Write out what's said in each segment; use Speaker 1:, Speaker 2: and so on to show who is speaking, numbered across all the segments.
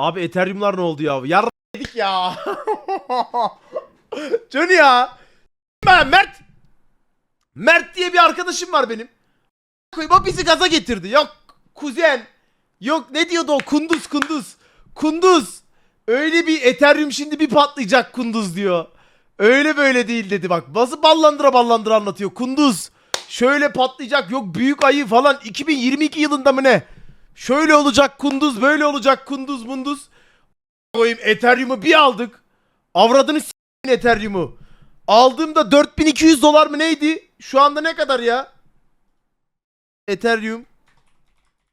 Speaker 1: Abi Ethereum'lar ne oldu ya? Yar dedik ya. Johnny ya. Ben Mert. Mert diye bir arkadaşım var benim. Koyayım o bizi gaza getirdi. Yok kuzen. Yok ne diyordu o? Kunduz kunduz. Kunduz. Öyle bir Ethereum şimdi bir patlayacak kunduz diyor. Öyle böyle değil dedi bak. Nasıl ballandıra ballandıra anlatıyor. Kunduz. Şöyle patlayacak. Yok büyük ayı falan. 2022 yılında mı ne? Şöyle olacak kunduz. Böyle olacak kunduz munduz. Koyayım Ethereum'u bir aldık. Avradını s**in Ethereum'u. Aldığımda 4200 dolar mı neydi? Şu anda ne kadar ya? Ethereum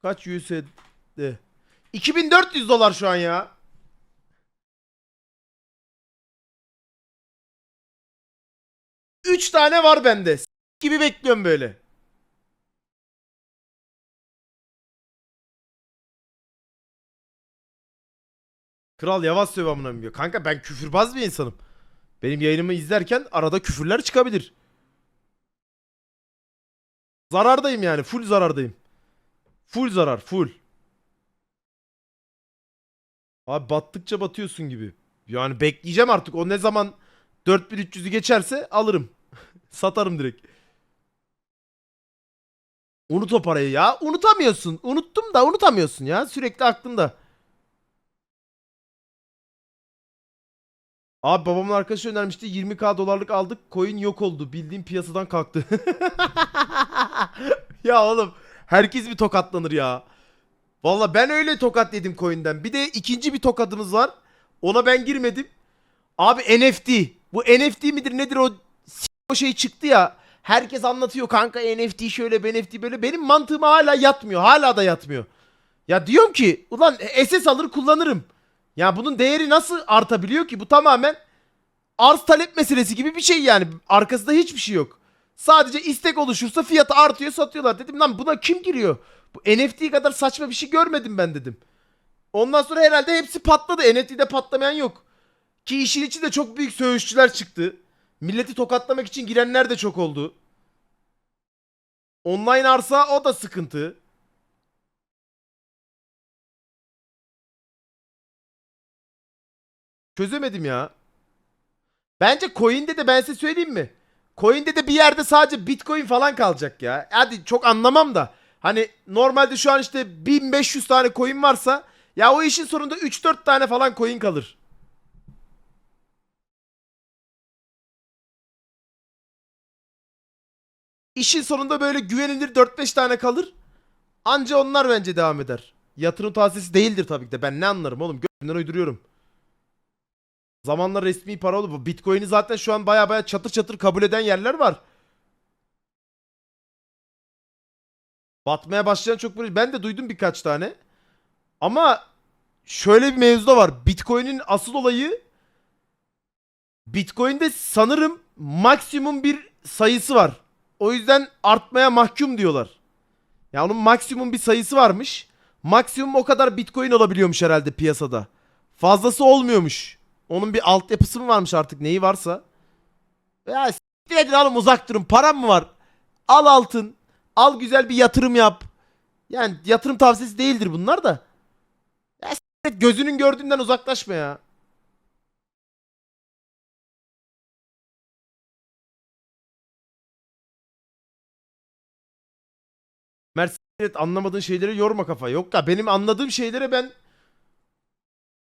Speaker 1: kaç USD? 2400 dolar şu an ya. Üç tane var bende. S- gibi bekliyorum böyle. Kral yavaş söyle amına koyayım diyor. Kanka ben küfürbaz bir insanım. Benim yayınımı izlerken arada küfürler çıkabilir. Zarardayım yani. Full zarardayım. Full zarar. Full. Abi battıkça batıyorsun gibi. Yani bekleyeceğim artık. O ne zaman 4300'ü geçerse alırım. Satarım direkt. Unut o parayı ya. Unutamıyorsun. Unuttum da unutamıyorsun ya. Sürekli aklında. Abi babamın arkadaşı önermişti 20k dolarlık aldık coin yok oldu bildiğim piyasadan kalktı. ya oğlum herkes bir tokatlanır ya. Valla ben öyle tokat yedim coin'den. Bir de ikinci bir tokadımız var. Ona ben girmedim. Abi NFT. Bu NFT midir nedir o o şey çıktı ya. Herkes anlatıyor kanka NFT şöyle NFT böyle. Benim mantığıma hala yatmıyor. Hala da yatmıyor. Ya diyorum ki ulan SS alır kullanırım. Ya bunun değeri nasıl artabiliyor ki? Bu tamamen arz talep meselesi gibi bir şey yani. Arkasında hiçbir şey yok. Sadece istek oluşursa fiyatı artıyor satıyorlar. Dedim lan buna kim giriyor? Bu NFT kadar saçma bir şey görmedim ben dedim. Ondan sonra herhalde hepsi patladı. NFT'de patlamayan yok. Ki işin içinde çok büyük söğüşçüler çıktı. Milleti tokatlamak için girenler de çok oldu. Online arsa o da sıkıntı. Çözemedim ya. Bence coin'de de ben size söyleyeyim mi? Coin'de de bir yerde sadece bitcoin falan kalacak ya. Hadi çok anlamam da. Hani normalde şu an işte 1500 tane coin varsa ya o işin sonunda 3-4 tane falan coin kalır. İşin sonunda böyle güvenilir 4-5 tane kalır. Anca onlar bence devam eder. Yatırım tavsiyesi değildir tabii ki de. Ben ne anlarım oğlum? Gözümden uyduruyorum. Zamanla resmi para oldu. Bitcoin'i zaten şu an baya baya çatır çatır kabul eden yerler var. Batmaya başlayan çok böyle. Ben de duydum birkaç tane. Ama şöyle bir mevzu da var. Bitcoin'in asıl olayı Bitcoin'de sanırım maksimum bir sayısı var. O yüzden artmaya mahkum diyorlar. Ya onun maksimum bir sayısı varmış. Maksimum o kadar Bitcoin olabiliyormuş herhalde piyasada. Fazlası olmuyormuş. Onun bir altyapısı mı varmış artık neyi varsa. Ya s**tir edin oğlum uzak durun. Param mı var? Al altın. Al güzel bir yatırım yap. Yani yatırım tavsiyesi değildir bunlar da. Ya et, gözünün gördüğünden uzaklaşma ya. Mert anlamadığın şeyleri yorma kafa. Yok ya benim anladığım şeylere ben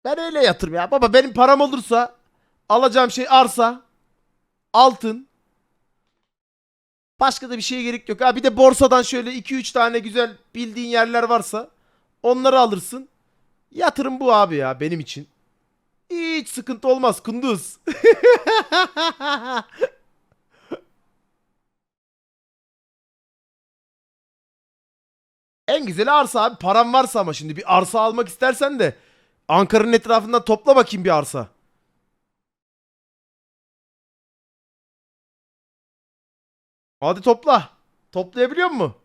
Speaker 1: ben öyle yatırım ya. Baba benim param olursa alacağım şey arsa, altın. Başka da bir şeye gerek yok. Ha bir de borsadan şöyle 2-3 tane güzel bildiğin yerler varsa onları alırsın. Yatırım bu abi ya benim için. Hiç sıkıntı olmaz kunduz. en güzeli arsa abi. Param varsa ama şimdi bir arsa almak istersen de Ankara'nın etrafından topla bakayım bir arsa. Hadi topla. Toplayabiliyor mu?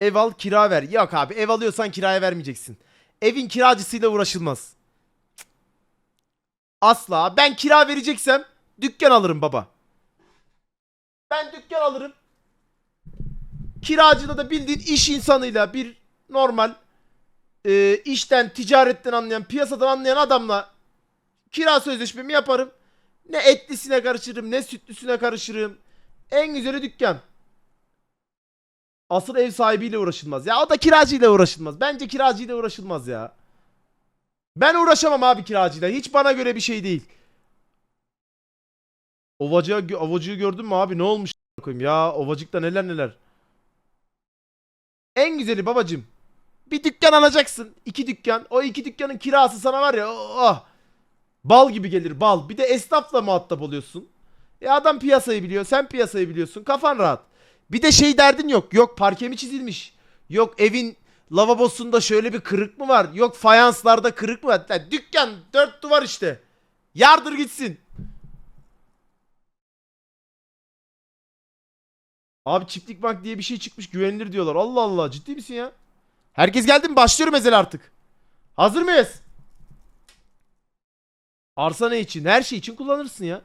Speaker 1: Ev al kira ver. Yok abi ev alıyorsan kiraya vermeyeceksin. Evin kiracısıyla uğraşılmaz. Asla. Ben kira vereceksem dükkan alırım baba. Ben dükkan alırım. Kiracıyla da bildiğin iş insanıyla bir normal e, işten, ticaretten anlayan, piyasadan anlayan adamla kira sözleşmemi yaparım. Ne etlisine karışırım, ne sütlüsüne karışırım. En güzeli dükkan. Asıl ev sahibiyle uğraşılmaz. Ya o da kiracıyla uğraşılmaz. Bence kiracıyla uğraşılmaz ya. Ben uğraşamam abi kiracıyla. Hiç bana göre bir şey değil. Ovacığı, ovacığı gördün mü abi? Ne olmuş ya? Ovacıkta neler neler. En güzeli babacım. Bir dükkan alacaksın. iki dükkan. O iki dükkanın kirası sana var ya. Oh, bal gibi gelir bal. Bir de esnafla muhatap oluyorsun. E adam piyasayı biliyor. Sen piyasayı biliyorsun. Kafan rahat. Bir de şey derdin yok. Yok parke mi çizilmiş? Yok evin lavabosunda şöyle bir kırık mı var? Yok fayanslarda kırık mı var? Lan dükkan dört duvar işte. Yardır gitsin. Abi çiftlik bank diye bir şey çıkmış güvenilir diyorlar. Allah Allah ciddi misin ya? Herkes geldi mi? Başlıyorum ezel artık. Hazır mıyız? Arsa ne için? Her şey için kullanırsın ya.